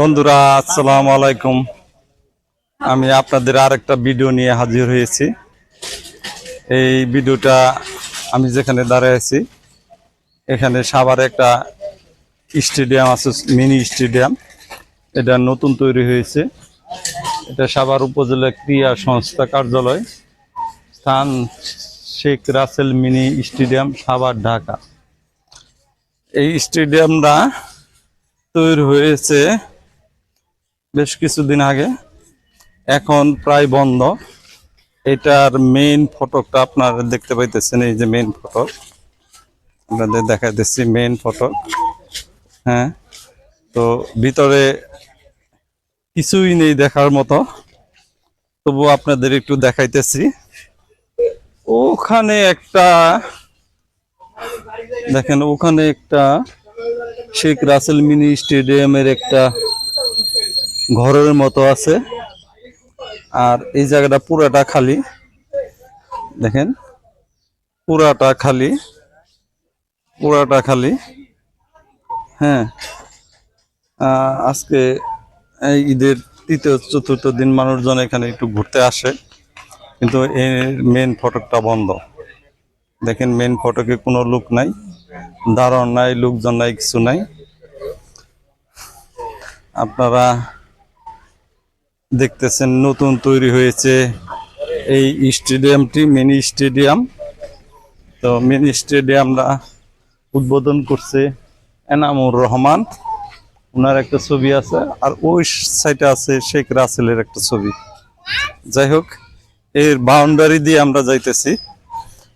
বন্ধুরা, আসসালাম আলাইকুম। আমি আপনাদের আরেকটা ভিডিও নিয়ে হাজির হয়েছি। এই ভিডিওটা আমি যেখানে দাঁড়িয়ে আছি, এখানে সাভারে একটা স্টেডিয়াম আছে, মিনি স্টেডিয়াম। এটা নতুন তৈরি হয়েছে। এটা সাভার উপজেলা ক্রীড়া সংস্থা কার্যালয়। স্থান শেখ রাসেল মিনি স্টেডিয়াম, সাভার, ঢাকা। এই স্টেডিয়ামটা তৈরি হয়েছে বেশ কিছুদিন আগে। এখন প্রায় বন্ধ। এটার মেইন ফটকটা আপনারা দেখতে পাইতেছেন, এই যে মেইন ফটক আপনাদের দেখাইতেছি মেইন ফটক হ্যাঁ তো ভিতরে কিছুই নেই দেখার মতো। তবু আপনাদের একটু দেখাইতেছি। ওখানে একটা, দেখেন ওখানে একটা শেখ রাসেল মিনি স্টেডিয়ামের একটা ঘরের মতো আছে। আর এই জায়গাটা পুরাটা খালি। দেখেন, পুরাটা খালি। পুরাটা খালি। হ্যাঁ। আজকে এই ঈদের তৃতীয়, চতুর্থ দিন মানুষজন এখানে একটু ঘুরতে আসে। কিন্তু এর মেন ফটকটা বন্ধ। দেখেন মেন ফটকে কোনো লোক নাই। দারণ নাই, লোকজন নাই, কিছু নাই। আপনারা দেখতেছেন নতুন তৈরি হয়েছে এই স্টেডিয়ামটি, মিনি স্টেডিয়াম। তো মিনি স্টেডিয়ামটা উদ্বোধন করছে এনামুর রহমান। ওনার একটা ছবি আছে, আর ওই সাইডে আছে শেখ রাসেলের একটা ছবি। যাই হোক, এর বাউন্ডারি দিয়ে আমরা যাইতেছি।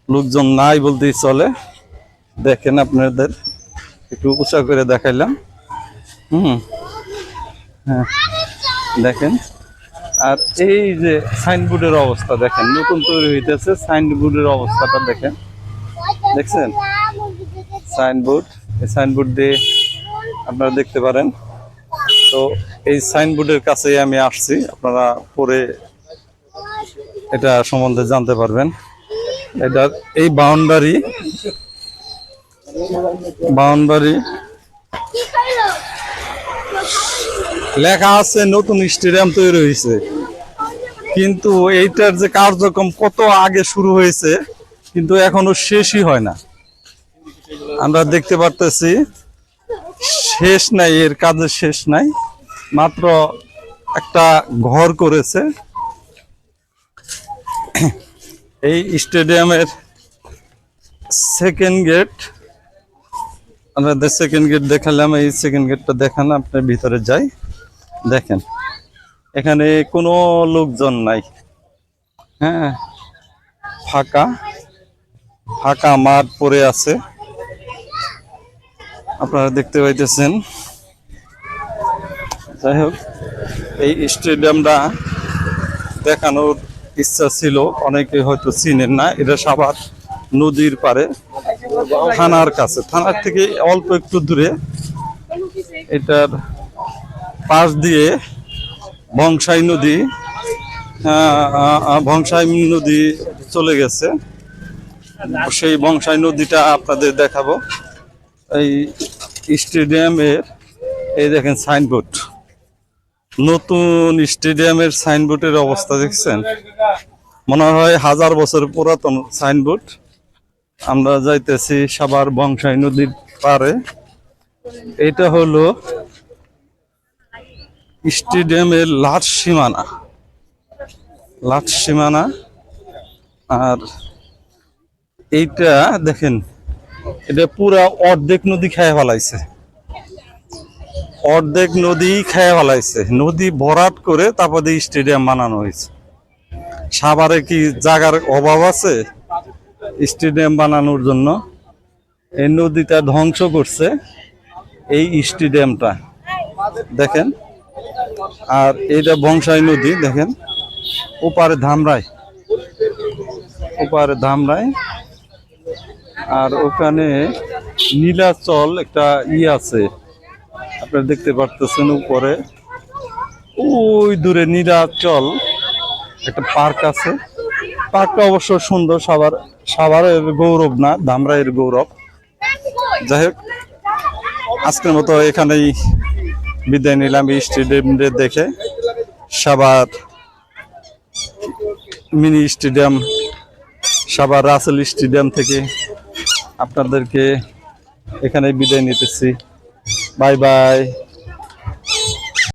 লোকজন নাই বলতেই চলে। দেখেন আপনাদের, একটু উঁচা করে দেখাইলাম। হুম হ্যাঁ দেখেন। আর এই যে সাইনবোর্ডের অবস্থা দেখেন, নতুন তৈরি হইতেছে, সাইনবোর্ডের অবস্থাটা দেখেন। দেখছেন? সাইনবোর্ড, এই সাইনবোর্ড দিয়ে আপনারা দেখতে পারেন। তো এই সাইনবোর্ডের কাছেই আমি আসছি, আপনারা পরে এটা সম্বন্ধে জানতে পারবেন। এটার এই বাউন্ডারি বাউন্ডারি লেখা আছে, নতুন স্টেডিয়াম তৈরি হয়েছে কিন্তু এইটার যে কার্যক্রম কত আগে শুরু হয়েছে, কিন্তু এখনও শেষই হয় না। আমরা দেখতে পারতেছি, শেষ নাই, এর কাজের শেষ নাই। মাত্র একটা ঘর করেছে। এই স্টেডিয়ামের সেকেন্ড গেট আপনাদের সেকেন্ড গেট দেখালাম, এই সেকেন্ড গেটটা দেখান আপনি ভিতরে যাই। দেখেন। এখানে কোনো লোকজন নাই। হ্যাঁ ফাঁকা ফাঁকা মাঠ পড়ে আছে। আপনারা দেখতে পাইতেছেন। যাই হোক, এই স্টেডিয়ামটা দেখানোর ইচ্ছা ছিল, অনেকে হয়তো চিনেন না, এটা সাভার নদীর পারে থানার কাছে। থানার থেকে অল্প একটু দূরে, এটার পাশ দিয়ে ভংসাই নদী ভংসাই নদী চলে গেছে। সেই বংশাই নদীটা আপনাদের দেখাবো। এই স্টেডিয়ামের, এই দেখেন সাইনবোর্ড। নতুন স্টেডিয়ামের সাইনবোর্ডের অবস্থা দেখছেন? মনে হয় হাজার বছর পুরাতন সাইনবোর্ড। আমরা যাইতেছি সাবার বংশাই নদীর পারে এটা হলো স্টেডিয়ামের লাট সীমানা। লাট সীমানা। আর এইটা দেখেন, এটা পুরা অর্ধেক নদী খেয়ে ফেলাইছে। অর্ধেক নদী খেয়ে ফেলাইছে। নদী ভরাট করে তারপর দিয়ে স্টেডিয়াম বানানো হয়েছে। সাভারে কি জায়গার অভাব আছে স্টেডিয়াম বানানোর জন্য? এই নদীটা ধ্বংস করছে এই স্টেডিয়ামটা। দেখেন আর এইটা বংশাই নদী, দেখেন, ওপারে ধামরাই ওপারে ধামরাই, আর ওখানে নীলাচল একটা ই আছে, আপনারা দেখতে পারতেছেন উপরে, ওই দূরে নীলাচল একটা পার্ক আছে, পার্কটা অবশ্য সুন্দর, সবার সাভারের গৌরব না, ধামরাইয়ের গৌরব। যাই হোক, আজকের মতো এখানেই বিদায় নিলাম স্টেডিয়ামদের দেখে। সাবার মিনি স্টেডিয়াম সাবার রাসেল স্টেডিয়াম থেকে আপনাদেরকে এখানে বিদায় নিতেছি। Bye bye.